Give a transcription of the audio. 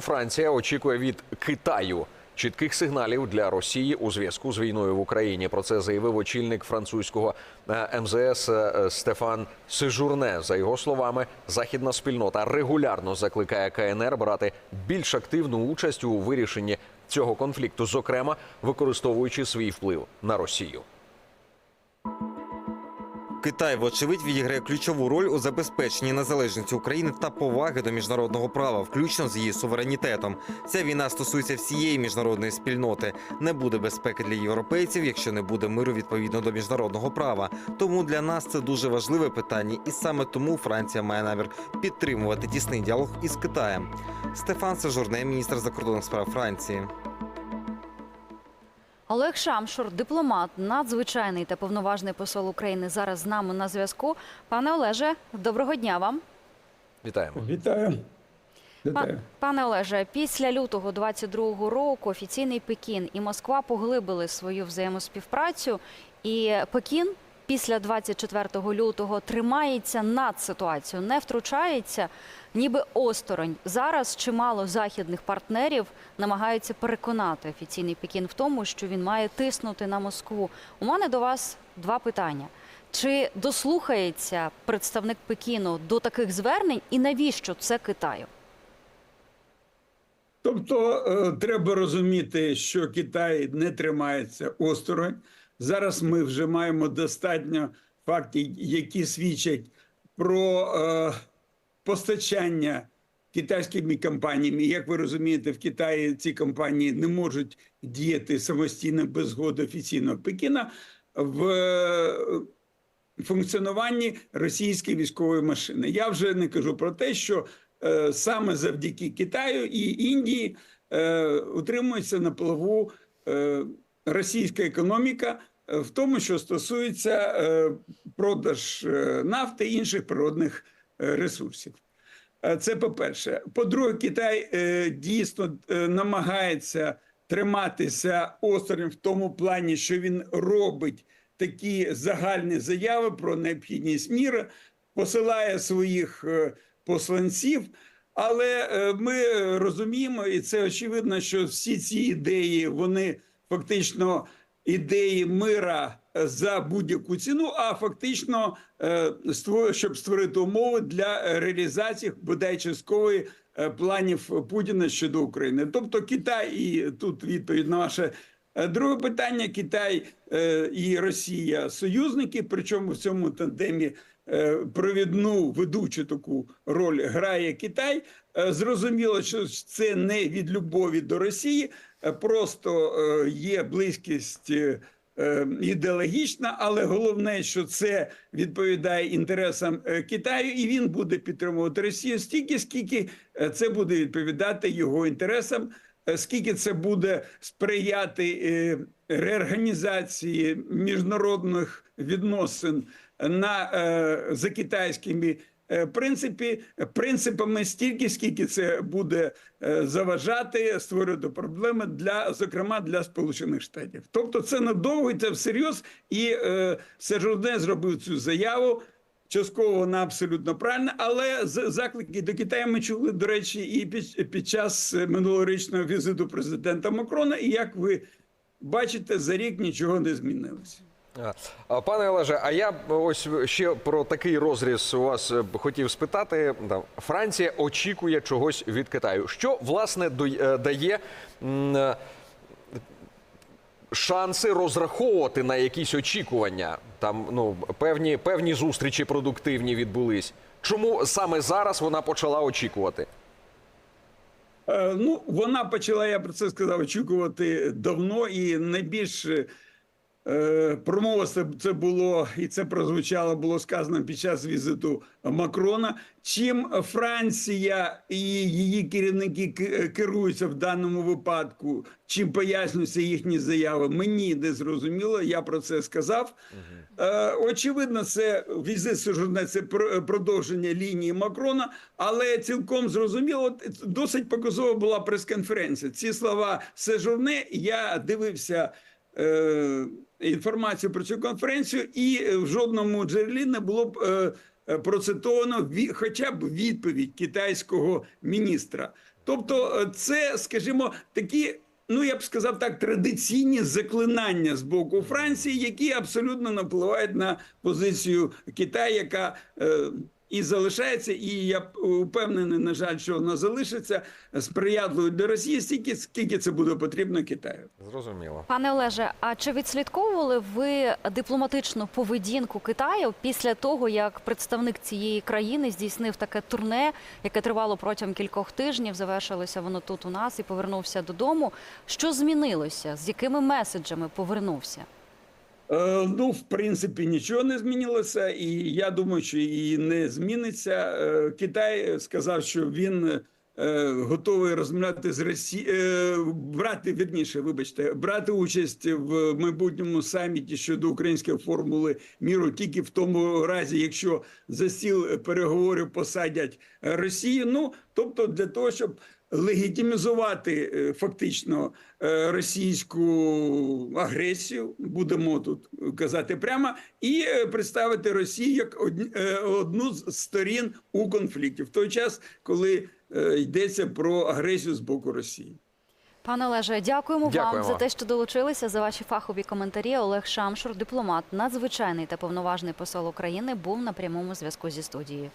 Франція очікує від Китаю чітких сигналів для Росії у зв'язку з війною в Україні. Про це заявив очільник французького е, МЗС е, Стефан Сежурне. За його словами, західна спільнота регулярно закликає КНР брати більш активну участь у вирішенні цього конфлікту, зокрема використовуючи свій вплив на Росію. Китай, вочевидь, відіграє ключову роль у забезпеченні незалежності України та поваги до міжнародного права, включно з її суверенітетом. Ця війна стосується всієї міжнародної спільноти. Не буде безпеки для європейців, якщо не буде миру відповідно до міжнародного права. Тому для нас це дуже важливе питання, і саме тому Франція має намір підтримувати тісний діалог із Китаєм. Стефан Сежурне, міністр закордонних справ Франції. Олег Шамшур, дипломат, надзвичайний та повноважний посол України, зараз з нами на зв'язку. Пане Олеже, доброго дня вам. Вітаємо. Вітаю. Па- Пане Олеже, після лютого 22-го року офіційний Пекін і Москва поглибили свою взаємоспівпрацю. І Пекін після 24 лютого тримається над ситуацією, не втручається, ніби осторонь. Зараз чимало західних партнерів намагаються переконати офіційний Пекін в тому, що він має тиснути на Москву. У мене до вас два питання. Чи дослухається представник Пекіну до таких звернень, і навіщо це Китаю? Тобто е, треба розуміти, що Китай не тримається осторонь. Зараз ми вже маємо достатньо фактів, які свідчать про е, постачання китайськими компаніями. Як ви розумієте, в Китаї ці компанії не можуть діяти самостійно без згоди офіційного Пекіна в е, функціонуванні російської військової машини. Я вже не кажу про те, що е, саме завдяки Китаю і Індії е, утримується на плаву е, російська економіка, в тому, що стосується е, продаж е, нафти і інших природних е, ресурсів. Е, Це по-перше. По-друге, Китай е, дійсно е, намагається триматися осторонь в тому плані, що він робить такі загальні заяви про необхідність міра, посилає своїх е, посланців. Але е, ми розуміємо, і це очевидно, що всі ці ідеї вони фактично ідеї мира е, за будь-яку ціну, а фактично е, щоб створити умови для реалізації бодай часткової е, планів Путіна щодо України. Тобто Китай і тут відповідь на ваше друге питання: Китай і Росія союзники. Причому в цьому тандемі провідну ведучу таку роль грає Китай. Е, Зрозуміло, що це не від любові до Росії, е, просто е, є близькість. е, е, Ідеологічна, але головне, що це відповідає інтересам е, Китаю, і він буде підтримувати Росію стільки, скільки е, це буде відповідати його інтересам, е, скільки це буде сприяти е, реорганізації міжнародних відносин на е, за китайськими е, принципі, принципами стільки, скільки це буде е, заважати створювати проблеми для, зокрема, для Сполучених Штатів. Тобто, це надовго це всерйоз, і е, Сержурне зробив цю заяву. Частково вона абсолютно правильна, але заклики до Китаю ми чули, до речі, і під, під час минулорічного візиту президента Макрона. І як ви бачите, за рік нічого не змінилося. Пане Олеже, а я ось ще про такий розріз у вас е, хотів спитати. Франція очікує чогось від Китаю. Що власне е, дає е, шанси розраховувати на якісь очікування? Там ну певні, певні зустрічі продуктивні відбулись. Чому саме зараз вона почала очікувати? Ну, вона почала, я про це сказав, очікувати давно, і найбільш промова це, було, і це прозвучало, було сказано під час візиту Макрона. Чим Франція і її керівники керуються в даному випадку, чим пояснюються їхні заяви, мені не зрозуміло. Я про це сказав. Е, очевидно, це візит Сежурне, це про- продовження лінії Макрона, але цілком зрозуміло, досить показова була прес-конференція. Ці слова Сежурне я дивився. Е, інформацію про цю конференцію, і в жодному джерелі не було б е, процитовано хоча б відповідь китайського міністра. Тобто, е, це, скажімо, такі. Ну, я б сказав так, традиційні заклинання з боку Франції, які абсолютно не впливають на позицію Китаю, яка і залишається, і я впевнений, на жаль, що вона залишиться сприятливою для Росії, стільки скільки це буде потрібно Китаю. Зрозуміло. Пане Олеже, а чи відслідковували ви дипломатичну поведінку Китаю після того, як представник цієї країни здійснив таке турне, яке тривало протягом кількох тижнів? Завершилося воно тут у нас і повернувся додому. Що змінилося? З якими меседжами повернувся? Е, Ну, в принципі, нічого не змінилося, і я думаю, що і не зміниться. Е, Китай сказав, що він е, готовий розмовляти з Росією, брати вірніше, вибачте, брати участь в майбутньому саміті щодо української формули міру тільки в тому разі, якщо за стіл переговорів посадять Росію. Ну тобто для того, щоб легітимізувати е, фактично е, російську агресію, будемо тут казати прямо, і е, представити Росію як одні- одну з сторін у конфлікті в той час, коли йдеться про агресію з боку Росії. Пане Олеже, дякуємо, вам за те, що долучилися за ваші фахові коментарі. Олег Шамшур, дипломат, надзвичайний та повноважний посол України, був на прямому зв'язку зі студією.